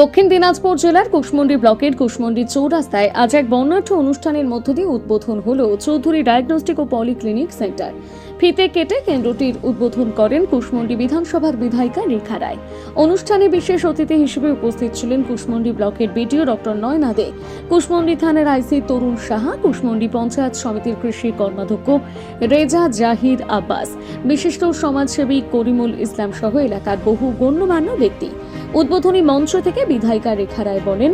দক্ষিণ দিনাজপুর জেলার কুশমন্ডি ব্লকের কুশমন্ডি চৌরাস্তায় আজ এক বর্ণাঢ্য অনুষ্ঠানের মধ্য দিয়ে উদ্বোধন হল চৌধুরী ডায়াগনস্টিক ও পলিক্লিনিক সেন্টার। ফিতে কেটে কেন্দ্রটির উদ্বোধন করেন কুশমন্ডি বিধানসভার বিধায়িকা রেখা রায়। অনুষ্ঠানে বিশেষ অতিথি হিসেবে উপস্থিত ছিলেন কুশমন্ডি ব্লকের বিডিও ডক্টর নয়না দে, কুশমন্ডি থানার আইসি তরুণ সাহা, কুশমন্ডি পঞ্চায়েত সমিতির কৃষি কর্মাধ্যক্ষ রেজা জাহির আব্বাস, বিশিষ্ট সমাজসেবী করিমুল ইসলাম সহ এলাকার বহু গণ্যমান্য ব্যক্তি। উদ্বোধনী মঞ্চ থেকে বিধায়িকা রেখা রায় বলেন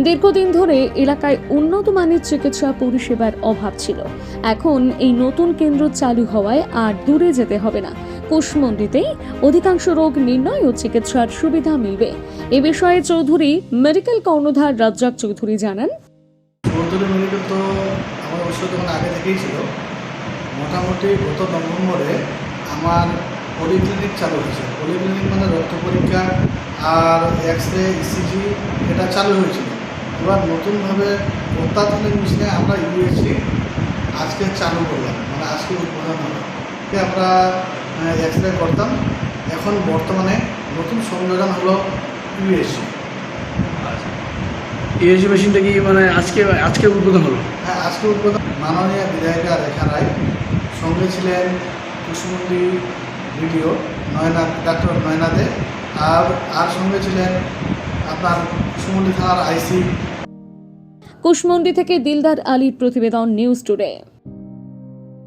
দীর্ঘদিন ধরে এলাকায় উন্নত মানের চিকিৎসা পরিষেবার অভাব ছিল। এখন এই নতুন কেন্দ্র চালু হওয়ায় আর দূরে যেতে হবে না। কুশমন্ডিতেই অধিকাংশ রোগ নির্ণয় ও চিকিৎসার সুবিধা মিলবে। এ বিষয়ে চৌধুরী, মেডিকেল কর্ণধার রাজ্জাক চৌধুরী জানান। ছিল। মোটামুটি গত নভেম্বরে আমার পলিক্লিনিক চালু হয়েছে। পলিক্লিনিক মানে রক্ত পরীক্ষা আর এক্স রে ইসিজি এটা চালু হয়েছিল। এবার নতুনভাবে অত্যাধুনিক মেশিনে আমরা ইউএসজি আজকে চালু করলাম মানে আজকে উদ্বোধন হলো। যে আমরা এক্স রে করতাম। এখন বর্তমানে নতুন সংযোজন হলো ইউএসজি ইউএসজি মেশিনটা কি মানে আজকে আজকে উদ্বোধন হলো? হ্যাঁ আজকে উদ্বোধন। মাননীয় বিধায়িকা রেখা রায় সঙ্গে ছিলেন কুসুমন্ডি ভিডিও নয়না ডাক্তার নয়না দে আর আর সঙ্গে ছিলেন আপনার সুমন্ডি থানার আইসি। কুশমন্ডি থেকে দিলদার আলীর প্রতিবেদন নিউজ টুডে।